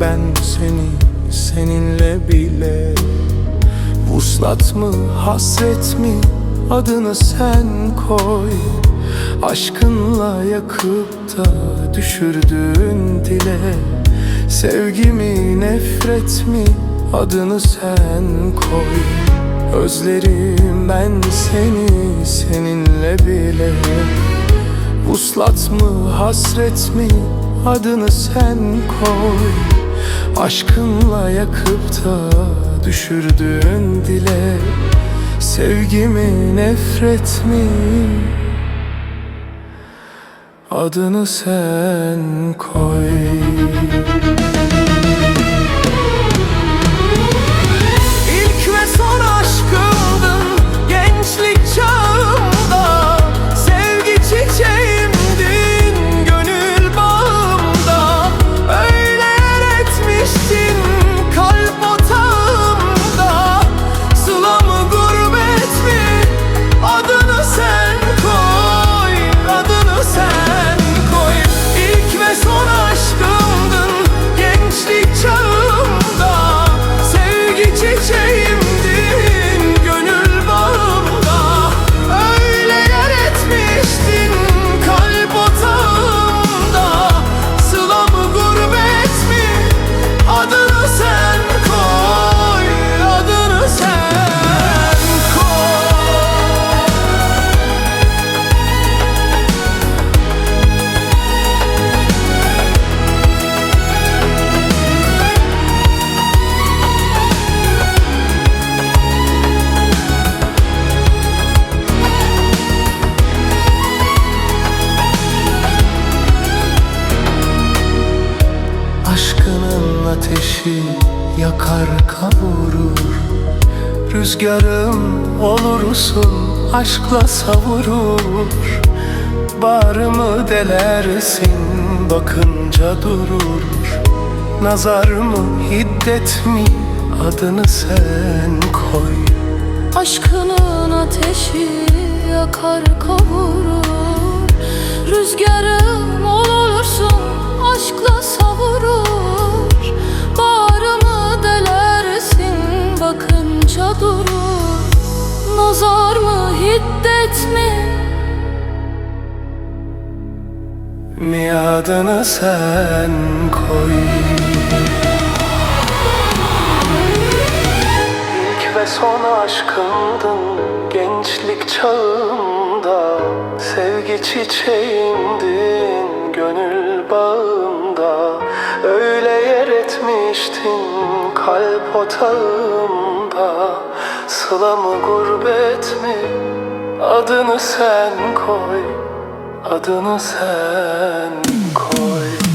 ben seni seninle bile. Vuslat mı hasret mi adını sen koy. Aşkınla yakıp da düşürdüğün dile. Sevgi mi nefret mi adını sen koy. Özlerim ben seni seninle bile. Vuslat mı hasret mi adını sen koy. Aşkınla yakıp da düşürdüğün dile. Sevgi mi nefret mi adını sen koy Aşkının ateşi yakar kavurur. Rüzgarım olursun aşkla savurur. Bağrımı delersin? Bakınca durur. Nazar mı hiddet mi? Adını sen koy. Aşkının ateşi yakar kavurur. Rüzgarım olursun aşkla Miadını sen koy? İlk ve son aşkımdın gençlik çağımda Sevgi çiçeğimdin gönül bağımda Öyle yer etmiştin kalp otağımda Sıla mı gurbet mi? Adını sen koy Adını sen koy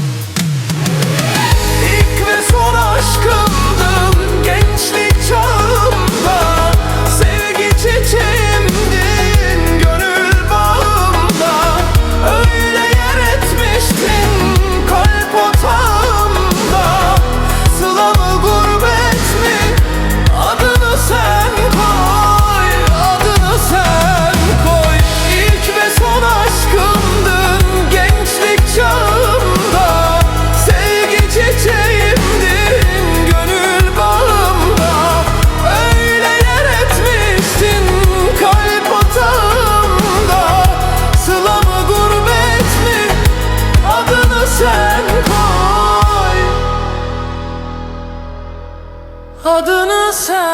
adını sen.